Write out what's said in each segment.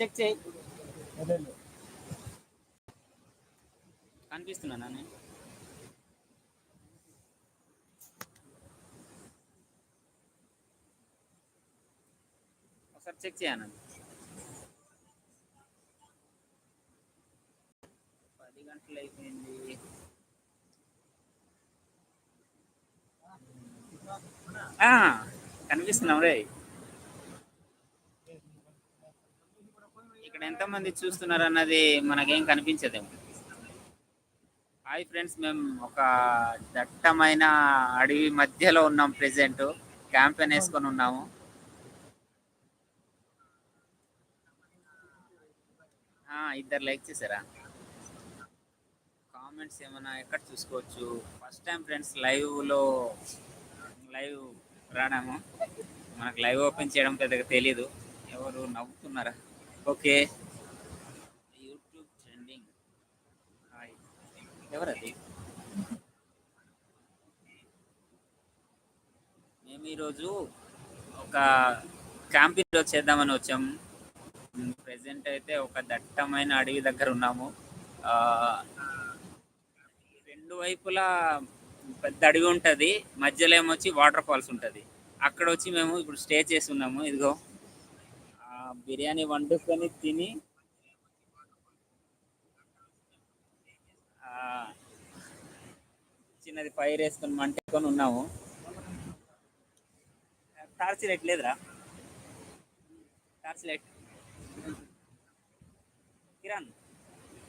Check చేయి. కనిపిస్తున్నా నేను ఒకసారి చెక్ చేయను పది గంటలు అయిపోయింది. ఆ, కనిపిస్తున్నాం రే? ఇక్కడ ఎంతమంది చూస్తున్నారు అన్నది మనకేం కనిపించదేమో. హాయ్ ఫ్రెండ్స్ మేము ఒక దట్టమైన అడవి మధ్యలో ఉన్నాం ప్రెసెంట్ క్యాంపెయిన్ వేసుకొని ఉన్నాము. ఆ, ఇద్దరు లైక్ చేశారా? కామెంట్స్ ఏమైనా ఎక్కడ చూసుకోవచ్చు? ఫస్ట్ టైం ఫ్రెండ్స్ లైవ్లో లైవ్ రాడాము మనకు లైవ్ ఓపెన్ చేయడం పెద్దగా తెలీదు. ఎవరు నవ్వుతున్నారా? ఓకే. YouTube trending. హాయ్. ఎవరది? మేము ఈరోజు ఒక క్యాంపింగ్లో చేద్దామని వచ్చాం. ప్రజెంట్ అయితే ఒక దట్టమైన అడవి దగ్గర ఉన్నాము. రెండు వైపులా పెద్ద అడవి ఉంటుంది. మధ్యలో ఏమొచ్చి వాటర్ ఫాల్స్ ఉంటుంది. అక్కడ వచ్చి మేము ఇప్పుడు స్టే చేసి ఉన్నాము. ఇదిగో. బిర్యానీ వండుకొని తిని చిన్నది ఫైర్ వేసుకొని మంటేసుకొని ఉన్నాము. టార్చ్ లైట్ లేదురా? Torch light. కిరణ్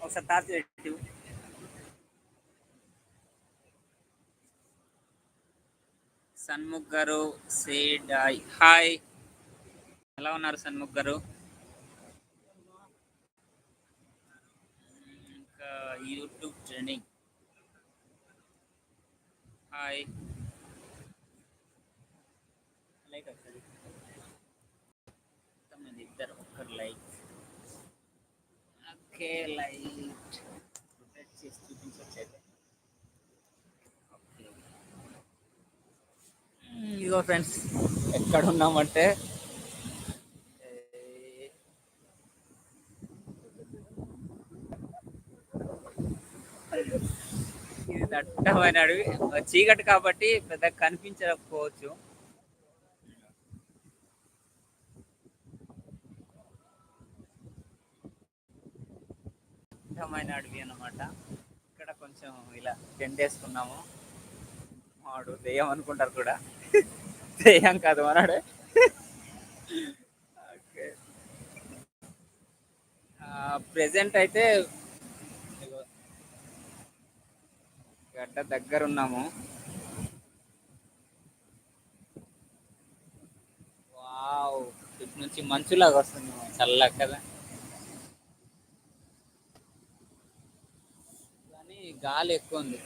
ఒకసారి టార్చ్ లైట్ సన్ముఖ్ గారు సేడ్ హాయ్. ఎలా ఉన్నారు సన్ముఖ్ గారు? ఇంకా యూట్యూబ్ ట్రెండింగ్ హాయ్. లైక్ ఒకసారి ఇద్దరు ఒక్కరు లైక్. ఓకే లైట్ రొటేట్ చేసి చూపించవచ్చు ఓకే. ఇదిగో ఫ్రెండ్స్ ఎక్కడ దట్టమైన అడవి చీకటి కాబట్టి పెద్ద కనిపించకపోవచ్చు. దట్టమైన అడవి అన్నమాట. ఇక్కడ కొంచెం ఇలా టెంట్ వేసుకున్నాము వాడు దెయ్యం అనుకుంటారు కూడా. దెయ్యం కాదు అన్నాడే. ప్రెసెంట్ అయితే గడ్డ దగ్గర ఉన్నాము వావ్ ఇటు నుంచి మంచులాగా వస్తుంది చల్ల కదా. కానీ గాలి ఎక్కువ ఉంది.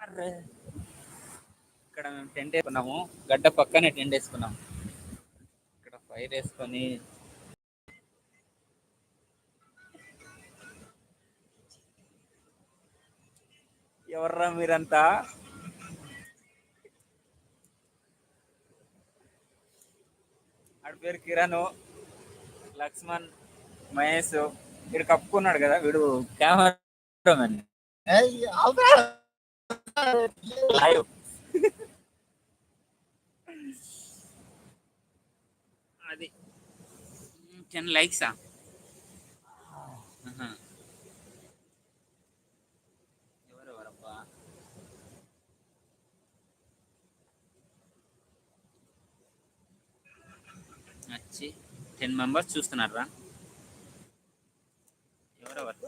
అర్రే. ఇక్కడ మేము టెంట్ వేసుకున్నాము. గడ్డ పక్కనే టెంట్ వేసుకున్నాము. ఇక్కడ ఫైర్ వేసుకొని ఎవర్రా మీరంతా? ఆడి పేరు కిరణ్ లక్ష్మణ్ మహేష్ వీడు కప్పుకున్నాడు కదా వీడు కెమెరామెన్. లైవ్ అది. టెన్ లైక్సా వచ్చి టెన్ మెంబర్స్ చూస్తున్నారా ఎవరెవరు?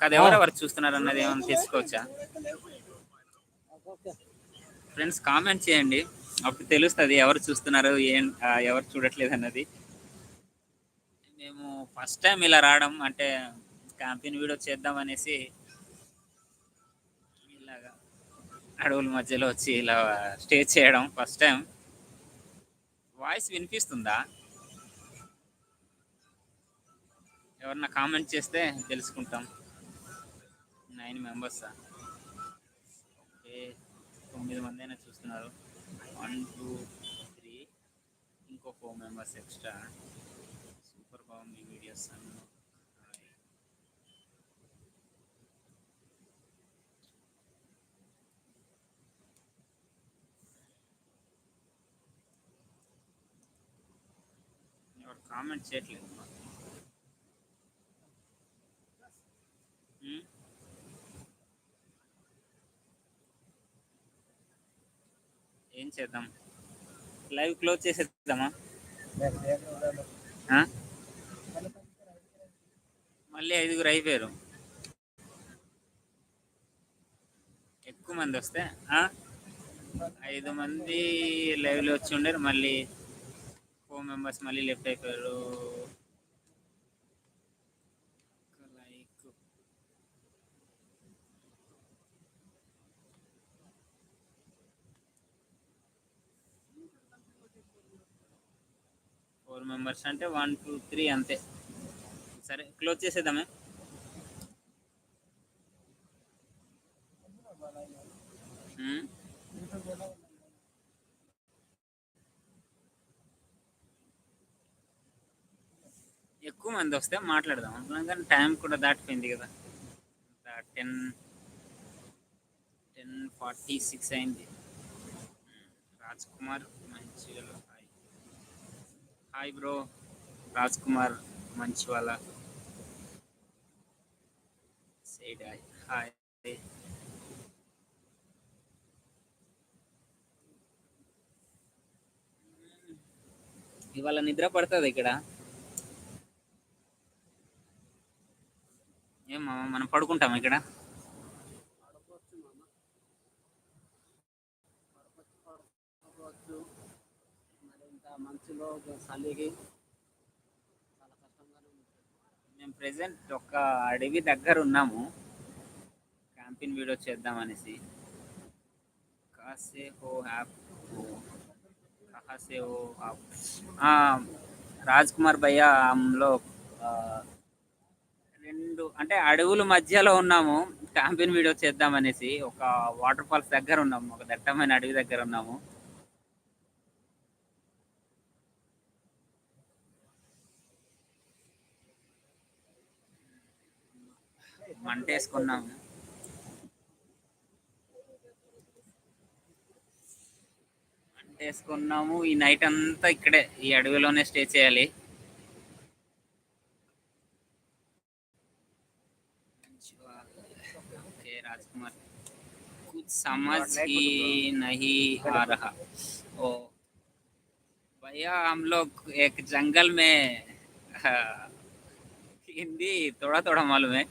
కాదు ఎవరెవరు చూస్తున్నారు అన్నది ఏమైనా తెలుసుకోవచ్చా? ఫ్రెండ్స్ కామెంట్ చేయండి. అప్పుడు తెలుస్తుంది ఎవరు చూస్తున్నారు ఏం ఎవరు చూడట్లేదు అన్నది. మేము ఫస్ట్ టైం ఇలా రావడం అంటే క్యాంపెయిన్ వీడియో చేద్దాం అనేసి ఇలాగా అడవుల మధ్యలో వచ్చి ఇలా స్టే చేయడం ఫస్ట్ టైం వాయిస్ వినిపిస్తుందా? ఎవరన్నా కామెంట్ చేస్తే తెలుసుకుంటాం. నైన్ మెంబర్సా ఓకే తొమ్మిది మంది అయినా చూస్తున్నారు. వన్ టూ త్రీ ఇంకో ఫోర్ మెంబర్స్ ఎక్స్ట్రా సూపర్ బాగుంది వీడియోస్ అన్నీ. కామెంట్ చేయట్లేదు ఏం చేద్దాం. లైవ్ క్లోజ్ చేసేద్దామా? మళ్ళీ ఐదుగురు అయిపోయారు. ఎక్కువ మంది వస్తే ఆ? ఐదు మంది లైవ్లో వచ్చి ఉండరు మళ్ళీ ఫోర్ మెంబర్స్ మళ్ళీ లెఫ్ట్ అయిపోయారు లైక్ ఫోర్ మెంబర్స్ అంటే వన్ టూ త్రీ అంతే. సరే క్లోజ్ చేసేద్దామే. ఎక్కువ మంది వస్తే మాట్లాడదాం. అనుకున్నాం కానీ టైం కూడా దాటిపోయింది కదా. టెన్ టెన్ ఫార్టీ సిక్స్ అయింది. రాజ్ కుమార్ మంచిగా హాయ్ బ్రో. రాజ్ కుమార్ మంచి వాళ్ళ సైడ్ హాయ్. ఇవాళ నిద్ర పడుతుంది ఇక్కడ? ఏం మనం పడుకుంటాం ఇక్కడ? మంచులో చలికి చాలా కష్టంగానే ఉంటుంది మేము ప్రెసెంట్ ఒక అడవి దగ్గర ఉన్నాము. క్యాంపింగ్ వీడియో చేద్దాం అనేసి. కాసే హో యాప్. కహాసే హో రాజ్ కుమార్ భయ్య లో రెండు అంటే అడవుల మధ్యలో ఉన్నాము. క్యాంపింగ్ వీడియో చేద్దాం అనేసి ఒక వాటర్ ఫాల్స్ దగ్గర ఉన్నాము. ఒక దట్టమైన అడవి దగ్గర ఉన్నాము. మంట వేసుకున్నాము మంట వేసుకున్నాము ఈ నైట్ అంతా ఇక్కడే ఈ అడవిలోనే స్టే చేయాలి ओके राजकुमार कुछ समझ ही नहीं आ रहा ओ भैया हम लोग एक जंगल में हाँ, हिंदी थोड़ा थोड़ा मालूम है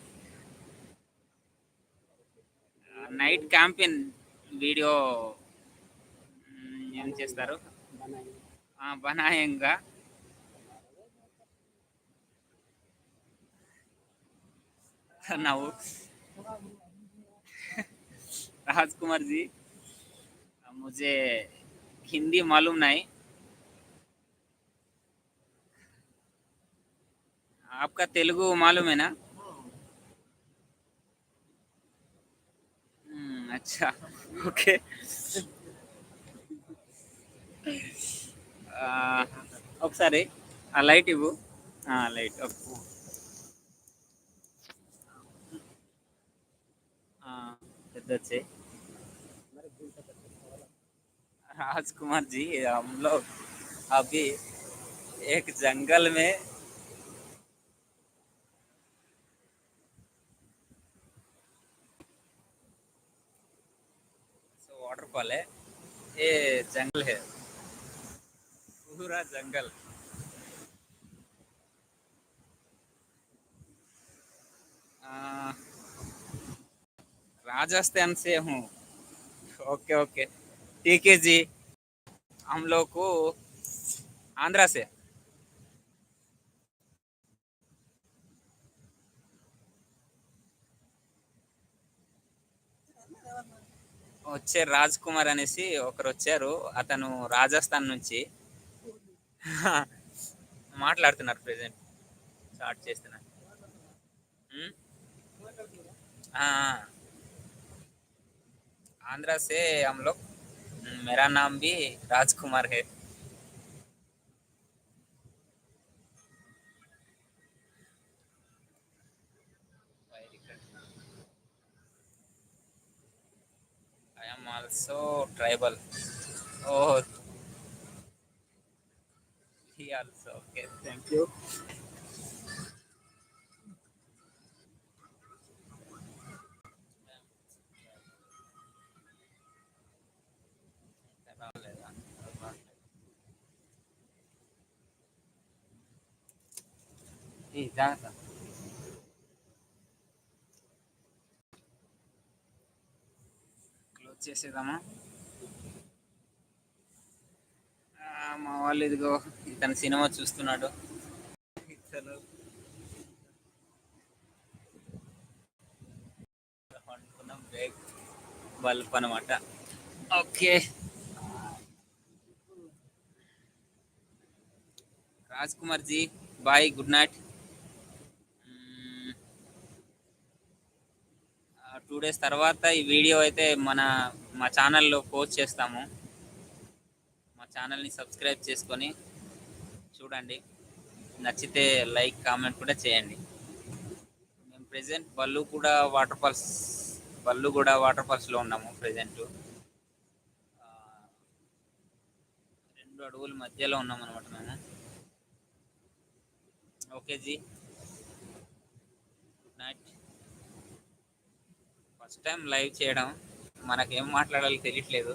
నైట్ క్యాంపిన్ వీడియో ఏం చేస్తారు बनाएंगे ఆ, బనాయంగా ನಾವು राजकुमार जी मुझे हिंदी मालूम नहीं आपका तेलुगु मालूम है ना अच्छा ओके ఆ, ఒకసారి ఆ లైట్ ఇవ్వు ఆ, లైట్ ఓకే ఆ, పెద్ద వచ్చాయి మరి గుంట పెట్టుకోవాలి राजकुमार जी हम लोग अभी एक जंगल में ये जंगल है। पूरा जंगल। आ, राजस्थान से हूँ। Okay okay. ठीक है जी। हम लोग को आंध्रा से। వచ్చే రాజ్ కుమార్ అనేసి ఒకరు వచ్చారు అతను రాజస్థాన్ నుంచి మాట్లాడుతున్నారు ప్రెసెంట్ స్టార్ట్ చేస్తున్నారు ఉమ్? ఆ, आंध्रा से हम लोग मेरा नाम भी राजकुमार है am also tribal. Oh, he also. Okay, thank you. Hey, Jonathan. Close చేసేద్దామా? ఆ, మా వాళ్ళు ఇదిగో ఇతను సినిమా చూస్తున్నాడు. ఇతను. బ్రేక్ బల్బ్ అనమాట okay Raj Kumar ji bye good night two days తర్వాత ఈ వీడియో అయితే మన మా ఛానల్లో పోస్ట్ చేస్తాము. మా ఛానల్ని సబ్స్క్రైబ్ చేసుకొని చూడండి. నచ్చితే లైక్ కామెంట్ కూడా చేయండి. మేము ప్రజెంట్ బల్లు కూడా వాటర్ ఫాల్స్ బల్లు కూడా వాటర్ ఫాల్స్లో ఉన్నాము ప్రెసెంట్ రెండు అడుగుల మధ్యలో ఉన్నాం అనమాట మేము. Okay G. Good night first time live చేయడం మనకేం మాట్లాడాలో తెలియట్లేదు.